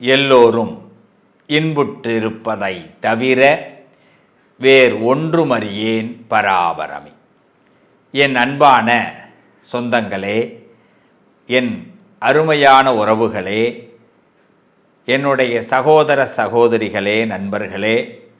எல்லோரும் இன்புற்றிருப்பதை தவிர வேறு ஒன்றுமறியேன் பராபரமி. என் அன்பான சொந்தங்களே என் அருமையான உறவுகளே என்னுடைய சகோதர சகோதரிகளே நண்பர்களே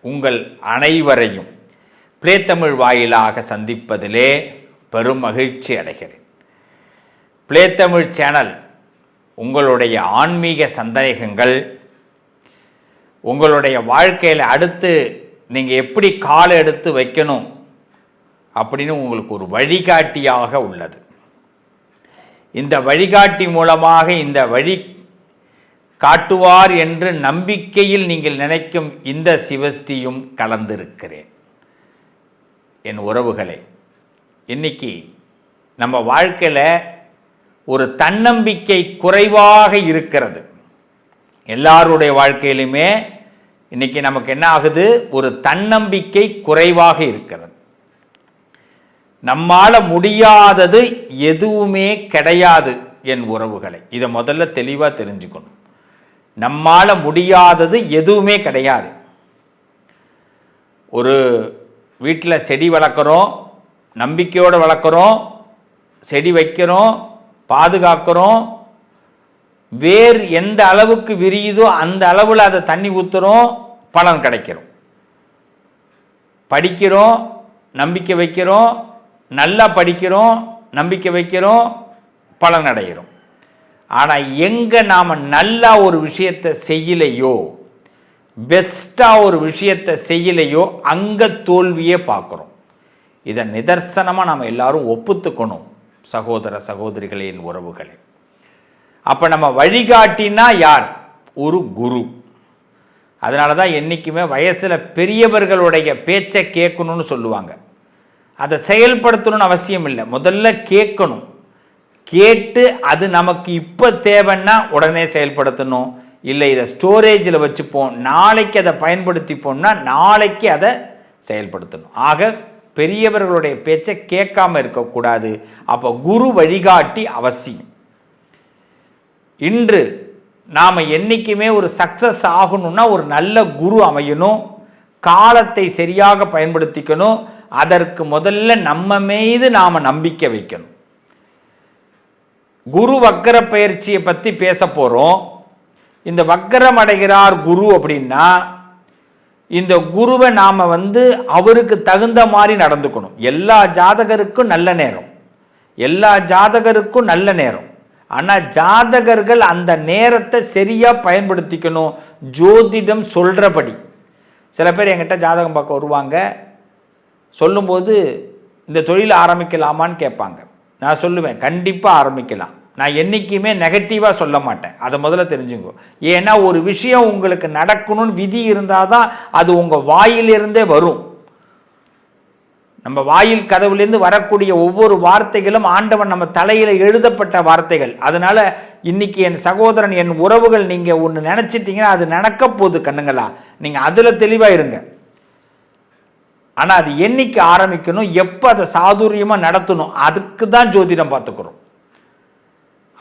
உங்கள் அனைவரையும் பிளேத்தமிழ் வாயிலாக சந்திப்பதிலே பெரும் மகிழ்ச்சி அடைகிறேன். பிளேத்தமிழ் சேனல் உங்களுடைய ஆன்மீக சந்தேகங்கள் உங்களுடைய வாழ்க்கையில் அடுத்து நீங்கள் எப்படி காலை எடுத்து வைக்கணும் அப்படின்னு உங்களுக்கு ஒரு வழிகாட்டியாக உள்ளது. இந்த வழிகாட்டி மூலமாக இந்த வழி காட்டுவார் என்று நம்பிக்கையில் நீங்கள் நினைக்கும் இந்த சிவஸ்டியும் கலந்திருக்கிறேன். என் உறவுகளே இன்னைக்கு நம்ம வாழ்க்கையில் ஒரு தன்னம்பிக்கை குறைவாக இருக்கிறது. எல்லாருடைய வாழ்க்கையிலுமே இன்னைக்கு நமக்கு என்ன ஆகுது? ஒரு தன்னம்பிக்கை குறைவாக இருக்கிறது. நம்மால முடியாதது எதுவுமே கிடையாது என் உறவுகளை. இதை முதல்ல தெளிவாக தெரிஞ்சுக்கணும். நம்மால முடியாதது எதுவுமே கிடையாது. ஒரு வீட்டில் செடி வளர்க்குறோம் நம்பிக்கையோடு வளர்க்குறோம் செடி வைக்கிறோம் பாதுகாக்கிறோம். வேர் எந்த அளவுக்கு விரியுதோ அந்த அளவில் அதை தண்ணி ஊற்றுறோம் பலன் கிடைக்கிறோம். படிக்கிறோம் நம்பிக்கை வைக்கிறோம் நல்லா படிக்கிறோம் நம்பிக்கை வைக்கிறோம் பலன் அடைகிறோம். ஆனால் எங்கே நாம் நல்லா ஒரு விஷயத்தை செய்யலையோ பெஸ்ட்டாக ஒரு விஷயத்தை செய்யலையோ அங்கே தோல்வியே பார்க்குறோம். இதை நிதர்சனமாக நாம் எல்லாரும் ஒப்புத்துக்கணும். சகோதர சகோதரிகளின் உறவுகளே. அப்போ நம்ம வழிகாட்டினா யார்? ஒரு குரு. அதனால தான் என்றைக்குமே வயசில் பெரியவர்களுடைய பேச்சை கேட்கணும்னு சொல்லுவாங்க. அதை செயல்படுத்தணும்னு அவசியம் இல்லை. முதல்ல கேட்கணும். கேட்டு அது நமக்கு இப்போ தேவைன்னா உடனே செயல்படுத்தணும். இல்லை இதை ஸ்டோரேஜில் வச்சுப்போம். நாளைக்கு அதை பயன்படுத்திப்போம்னா நாளைக்கு அதை செயல்படுத்தணும். ஆக பெரியவர்களுடைய பேச்சை கேட்காம இருக்கக்கூடாது. அப்போ குரு வழிகாட்டி அவசியம். இன்று நாம் என்றைக்குமே ஒரு சக்ஸஸ் ஆகணும்னா ஒரு நல்ல குரு அமையணும். காலத்தை சரியாக பயன்படுத்திக்கணும். அதற்கு முதல்ல நம்ம மீது நாம் நம்பிக்கை வைக்கணும். குரு வக்கர பயிற்சியை பற்றி பேச போகிறோம் இந்த வக்கரம் அடைகிறார் குரு அப்படின்னா இந்த குருவை நாம் வந்து அவருக்கு தகுந்த மாதிரி நடந்துக்கணும். எல்லா ஜாதகருக்கும் நல்ல நேரம். எல்லா ஜாதகருக்கும் நல்ல நேரம். ஆனால் ஜாதகர்கள் அந்த நேரத்தை சரியாக பயன்படுத்திக்கணும். ஜோதிடம் சொல்கிறபடி சில பேர் என்கிட்ட ஜாதகம் பார்க்க வருவாங்க. சொல்லும்போது இந்த தொழில் ஆரம்பிக்கலாமான்னு கேட்பாங்க. நான் சொல்லுவேன் கண்டிப்பாக ஆரம்பிக்கலாம். நான் என்றைக்குமே நெகட்டிவாக சொல்ல மாட்டேன். அதை முதல்ல தெரிஞ்சுங்கோ. ஏன்னா ஒரு விஷயம் உங்களுக்கு நடக்கணும்னு விதி இருந்தால் தான் அது உங்கள் வாயிலிருந்தே வரும். நம்ம வாயில் கதவுலேருந்து வரக்கூடிய ஒவ்வொரு வார்த்தைகளும் ஆண்டவன் நம்ம தலையில் எழுதப்பட்ட வார்த்தைகள். அதனால் இன்னைக்கு என் சகோதரன் என் உறவுகள் நீங்கள் ஒன்று நினச்சிட்டிங்கன்னா அது நடக்க போகுது கண்ணுங்களா? நீங்கள் அதில் தெளிவாக இருங்க. ஆனால் அது என்னைக்கு ஆரம்பிக்கணும் எப்போ அதை சாதுரியமாக நடத்தணும் அதுக்கு தான் ஜோதிடம் பார்த்துக்கிறோம்.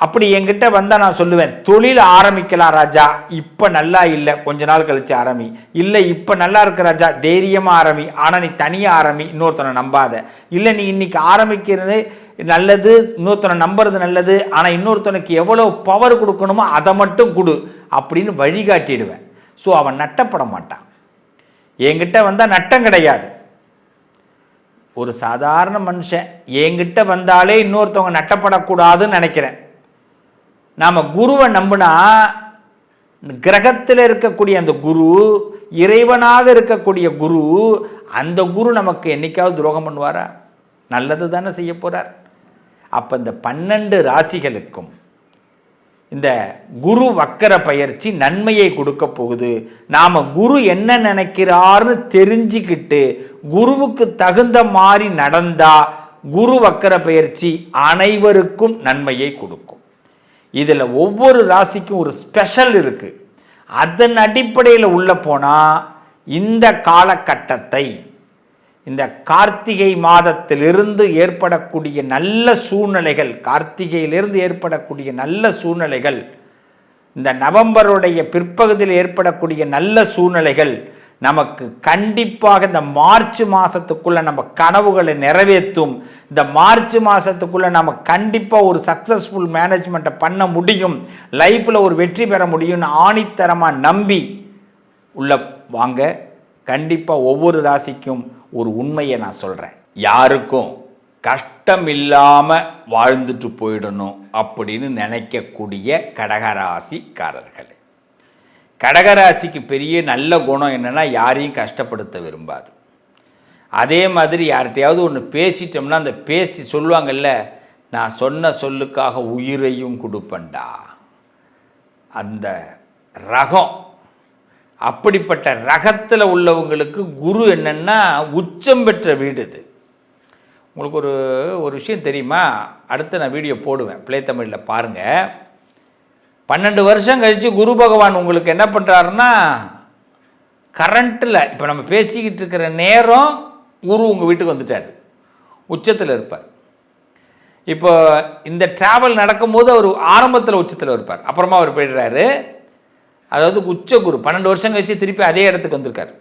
அப்படி என்கிட்ட வந்தால் நான் சொல்லுவேன் தொழில் ஆரம்பிக்கலாம் ராஜா இப்போ நல்லா இல்லை கொஞ்ச நாள் கழிச்சு ஆரம்பி. இல்லை இப்போ நல்லா இருக்க ராஜா தைரியமாக ஆரம்பி ஆனால் நீ தனியாக ஆரம்பி இன்னொருத்தனை நம்பாத. இல்லை நீ இன்னைக்கு ஆரம்பிக்கிறது நல்லது இன்னொருத்தனை நம்புறது நல்லது ஆனால் இன்னொருத்தனுக்கு எவ்வளோ பவர் கொடுக்கணுமோ அதை மட்டும் கொடு அப்படின்னு வழிகாட்டிடுவேன். ஸோ அவன் நட்டப்பட மாட்டான். என்கிட்ட வந்தால் நட்டம் கிடையாது. ஒரு சாதாரண மனுஷன் என்கிட்ட வந்தாலே இன்னொருத்தவங்க நட்டப்படக்கூடாதுன்னு நினைக்கிறேன். நாம் குருவை நம்பினா கிரகத்தில் இருக்கக்கூடிய அந்த குரு இறைவனாக இருக்கக்கூடிய குரு அந்த குரு நமக்கு என்னைக்காவது துரோகம் பண்ணுவாரா? நல்லது தானே செய்ய போகிறார் அப்போ இந்த பன்னெண்டு ராசிகளுக்கும் இந்த குரு வக்கர பயிற்சி நன்மையை கொடுக்க போகுது. நாம் குரு என்ன நினைக்கிறார்னு தெரிஞ்சுக்கிட்டு குருவுக்கு தகுந்த மாதிரி நடந்தா குரு வக்கர பயிற்சி அனைவருக்கும் நன்மையை கொடுக்கும். இதில் ஒவ்வொரு ராசிக்கும் ஒரு ஸ்பெஷல் இருக்குது அதன் அடிப்படையில் உள்ள போனால் இந்த காலகட்டத்தை இந்த கார்த்திகை மாதத்திலிருந்து ஏற்படக்கூடிய நல்ல சூழ்நிலைகள் கார்த்திகையிலிருந்து ஏற்படக்கூடிய நல்ல சூழ்நிலைகள் இந்த நவம்பருடைய பிற்பகுதியில் ஏற்படக்கூடிய நல்ல சூழ்நிலைகள் நமக்கு கண்டிப்பாக இந்த மார்ச் மாதத்துக்குள்ள நம்ம கனவுகளை நிறைவேற்றும். இந்த மார்ச் மாதத்துக்குள்ள நம்ம கண்டிப்பாக ஒரு சக்ஸஸ்ஃபுல் மேனேஜ்மெண்ட்டை பண்ண முடியும். லைஃப்பில் ஒரு வெற்றி பெற முடியும்னு ஆணித்தரமாக நம்பி உள்ள வாங்க. கண்டிப்பாக ஒவ்வொரு ராசிக்கும் ஒரு உண்மையை நான் சொல்கிறேன் யாருக்கும் கஷ்டம் இல்லாமல் வாழ்ந்துட்டு போயிடணும் அப்படின்னு நினைக்கக்கூடிய கடகராசிக்காரர்கள். கடகராசிக்கு பெரிய நல்ல குணம் என்னென்னா யாரையும் கஷ்டப்படுத்த விரும்பாது. அதே மாதிரி யார்கிட்டையாவது ஒன்று பேசிட்டோம்னா அந்த பேசி சொல்லுவாங்கல்ல நான் சொன்ன சொல்லுக்காக உயிரையும் கொடுப்பேன்டா அந்த ரகம் அப்படிப்பட்ட ரகத்தில் உள்ளவங்களுக்கு குரு என்னென்னா உச்சம் பெற்ற வீடு இது. உங்களுக்கு ஒரு ஒரு விஷயம் தெரியுமா? அடுத்து நான் வீடியோ போடுவேன். பிளே தமிழில் பாருங்கள் பன்னெண்டு வருஷம் கழித்து குரு பகவான் உங்களுக்கு என்ன பண்ணுறாருன்னா கரண்ட்டில் இப்போ நம்ம பேசிக்கிட்டு இருக்கிற நேரம் குரு உங்கள் வீட்டுக்கு வந்துட்டார். உச்சத்தில் இருப்பார். இப்போ இந்த ட்ராவல் நடக்கும்போது அவர் ஆரம்பத்தில் உச்சத்தில் இருப்பார். அப்புறமா அவர் போயிடுறாரு. அதாவது உச்ச குரு பன்னெண்டு வருஷம் கழித்து திருப்பி அதே இடத்துக்கு வந்திருக்கார்.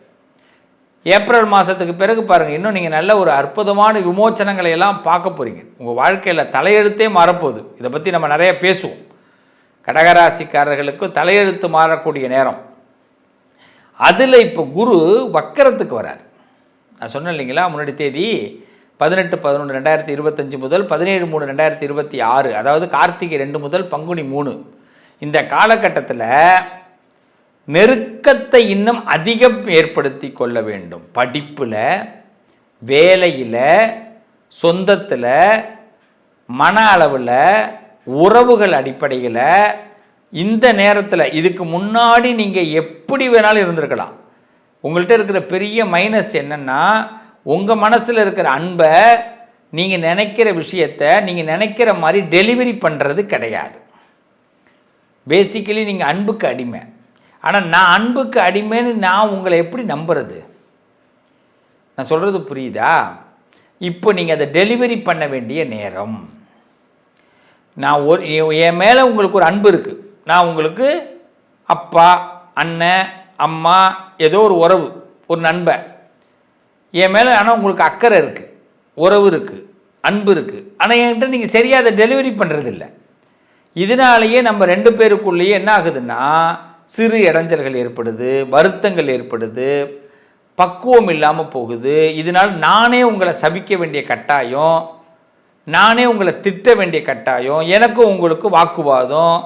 ஏப்ரல் மாதத்துக்கு பிறகு பாருங்கள் இன்னும் நீங்கள் நல்ல ஒரு அற்புதமான விமோச்சனங்களை எல்லாம் பார்க்க போகிறீங்க உங்கள் வாழ்க்கையில் தலையெழுத்தே மாறப்போகுது. இதை பற்றி நம்ம நிறைய பேசுவோம். கடகராசிக்காரர்களுக்கு தலையெழுத்து மாறக்கூடிய நேரம். அதில் இப்போ குரு வக்கரத்துக்கு வரார். நான் சொன்னேன் இல்லைங்களா முன்னாடி தேதி பதினெட்டு பதினொன்று ரெண்டாயிரத்தி இருபத்தஞ்சி முதல் பதினேழு மூணு ரெண்டாயிரத்தி இருபத்தி ஆறு அதாவது கார்த்திகை ரெண்டு முதல் பங்குனி மூணு. இந்த காலகட்டத்தில் நெருக்கத்தை இன்னும் அதிகம் ஏற்படுத்தி கொள்ள வேண்டும். படிப்பில் வேலையில் சொந்தத்தில் மன அளவில் உறவுகள் அடிப்படையில் இந்த நேரத்தில் இதுக்கு முன்னாடி நீங்கள் எப்படி வேணாலும் இருந்திருக்கலாம். உங்கள்கிட்ட இருக்கிற பெரிய மைனஸ் என்னென்னா உங்கள் மனசில் இருக்கிற அன்பை நீங்கள் நினைக்கிற விஷயத்தை நீங்கள் நினைக்கிற மாதிரி டெலிவரி பண்ணுறது கிடையாது. பேசிக்கலி நீங்கள் அன்புக்கு அடிமை. ஆனால் நான் அன்புக்கு அடிமைன்னு நான் உங்களை எப்படி நம்புறது? நான் சொல்கிறது புரியுதா? இப்போ நீங்கள் அதை டெலிவரி பண்ண வேண்டிய நேரம். நான் ஒரு என் மேலே உங்களுக்கு ஒரு அன்பு இருக்குது நான் உங்களுக்கு அப்பா அண்ணன் அம்மா ஏதோ ஒரு உறவு ஒரு நண்பன் என் மேலே ஆனால் உங்களுக்கு அக்கறை இருக்குது உறவு இருக்குது அன்பு இருக்குது ஆனால் என்கிட்ட நீங்கள் சரியாக அதை டெலிவரி பண்ணுறதில்ல இதனாலேயே நம்ம ரெண்டு பேருக்குள்ளேயே என்ன ஆகுதுன்னா சிறு இடைஞ்சல்கள் ஏற்படுது வருத்தங்கள் ஏற்படுது பக்குவம் இல்லாமல் போகுது. இதனால் நானே உங்களை சபிக்க வேண்டிய கட்டாயம் நானே உங்களை திட்ட வேண்டிய கட்டாயம் எனக்கும் உங்களுக்கு வாக்குவாதம்.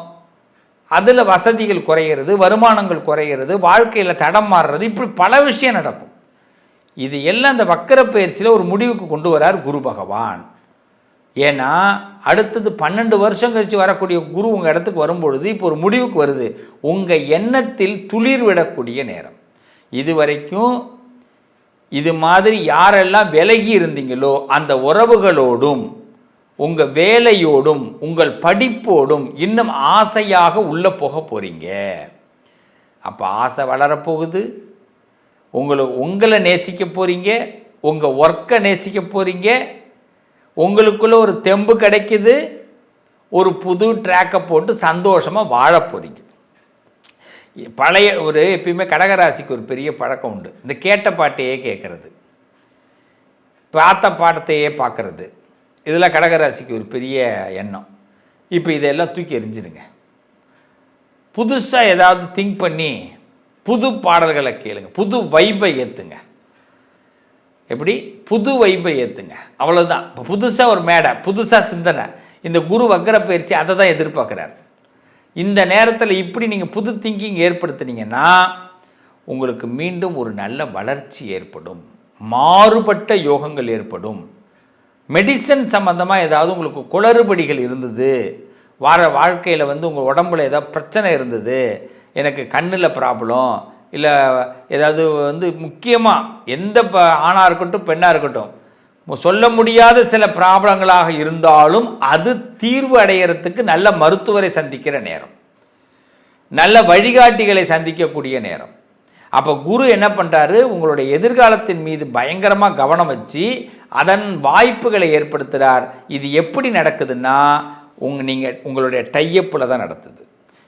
அதில் வசதிகள் குறையிறது வருமானங்கள் குறையிறது வாழ்க்கையில் தடம் மாறுறது இப்படி பல விஷயம் நடக்கும். இது எல்லாம் அந்த வக்கர பயிற்சியில் ஒரு முடிவுக்கு கொண்டு வரார் குரு பகவான். ஏன்னா அடுத்தது பன்னெண்டு வருஷம் கழித்து வரக்கூடிய குரு உங்கள் இடத்துக்கு வரும்பொழுது இப்போ ஒரு முடிவுக்கு வருது. உங்கள் எண்ணத்தில் துளிர் விடக்கூடிய நேரம். இது வரைக்கும் இது மாதிரி யாரெல்லாம் விலகி இருந்தீங்களோ அந்த உறவுகளோடும் உங்கள் வேலையோடும் உங்கள் படிப்போடும் இன்னும் ஆசையாக உள்ளே போக போகிறீங்க அப்போ ஆசை வளரப்போகுது உங்களை உங்களை நேசிக்க போகிறீங்க உங்கள் ஒர்க்கை நேசிக்க போகிறீங்க உங்களுக்குள்ள ஒரு தெம்பு கிடைக்குது. ஒரு புது ட்ராக்கை போட்டு சந்தோஷமாக வாழ போகிறீங்க பழைய ஒரு எப்பயுமே கடகராசிக்கு ஒரு பெரிய பழக்கம் உண்டு. இந்த கேட்ட பாட்டையே கேட்குறது பார்த்த பாடத்தையே பார்க்குறது. இதெல்லாம் கடகராசிக்கு ஒரு பெரிய எண்ணம். இப்போ இதெல்லாம் தூக்கி எரிஞ்சிருங்க புதுசாக ஏதாவது திங்க் பண்ணி புது பாடல்களை கேளுங்க. புது வைப்பை ஏற்றுங்க எப்படி? புது வைப்பை ஏற்றுங்க அவ்வளோதான் இப்போ புதுசாக ஒரு மேடை புதுசாக சிந்தனை. இந்த குரு வக்கர பயிற்சி அதை தான் எதிர்பார்க்குறாரு. இந்த நேரத்தில் இப்படி நீங்கள் புது திங்கிங் ஏற்படுத்துனீங்கன்னா உங்களுக்கு மீண்டும் ஒரு நல்ல வளர்ச்சி ஏற்படும். மாறுபட்ட யோகங்கள் ஏற்படும். மெடிசன் சம்மந்தமாக ஏதாவது உங்களுக்கு குளறுபடிகள் இருந்தது? வார வாழ்க்கையில் வந்து உங்கள் உடம்புல ஏதாவது பிரச்சனை இருந்தது? எனக்கு கண்ணில் ப்ராப்ளம் இல்லை ஏதாவது வந்து முக்கியமாக எந்த ப ஆணாக இருக்கட்டும் பெண்ணாக இருக்கட்டும் சொல்ல முடியாத சில ப்ராப்ளங்களாக இருந்தாலும் அது தீர்வு அடையிறதுக்கு நல்ல மருத்துவரை சந்திக்கிற நேரம். நல்ல வழிகாட்டிகளை சந்திக்கக்கூடிய நேரம். அப்போ குரு என்ன பண்ணுறாரு உங்களுடைய எதிர்காலத்தின் மீது பயங்கரமாக கவனம் வச்சு அதன் வாய்ப்புகளை ஏற்படுத்துகிறார் இது எப்படி நடக்குதுன்னா உங் நீங்கள் உங்களுடைய டையப்பில் தான் நடத்துது.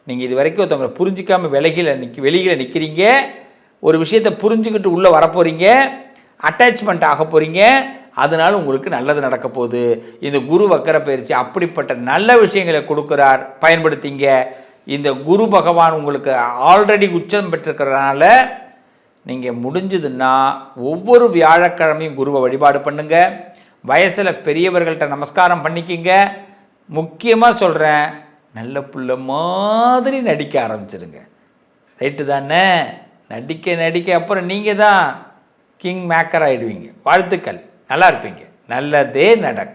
நீங்கள் இது வரைக்கும் ஒருத்தவங்களை புரிஞ்சிக்காமல் விலகில நிற்க வெளியில் நிற்கிறீங்க ஒரு விஷயத்தை புரிஞ்சுக்கிட்டு உள்ளே வரப்போகிறீங்க அட்டாச்மெண்ட் ஆக போகிறீங்க அதனால் உங்களுக்கு நல்லது நடக்க போகுது. இந்த குரு வக்கர பயிற்சி. அப்படிப்பட்ட நல்ல விஷயங்களை கொடுக்குறார். பயன்படுத்திங்க. இந்த குரு பகவான் உங்களுக்கு ஆல்ரெடி உச்சம் பெற்றிருக்கிறதுனால நீங்கள் முடிஞ்சதுன்னா ஒவ்வொரு வியாழக்கிழமையும் குருவை வழிபாடு பண்ணுங்க. வயசில் பெரியவர்கள்ட்ட நமஸ்காரம் பண்ணிக்கிங்க. முக்கியமாக சொல்கிறேன் நல்ல புள்ள மாதிரி நடிக்க ஆரம்பிச்சிருங்க. ரைட்டு தானே? நடிக்க நடிக்க அப்புறம் நீங்கள் தான் கிங் மேக்கர் ஆகிடுவீங்க வாழ்த்துக்கள். நல்லா இருப்பீங்க. நல்லதே நடக்கும்.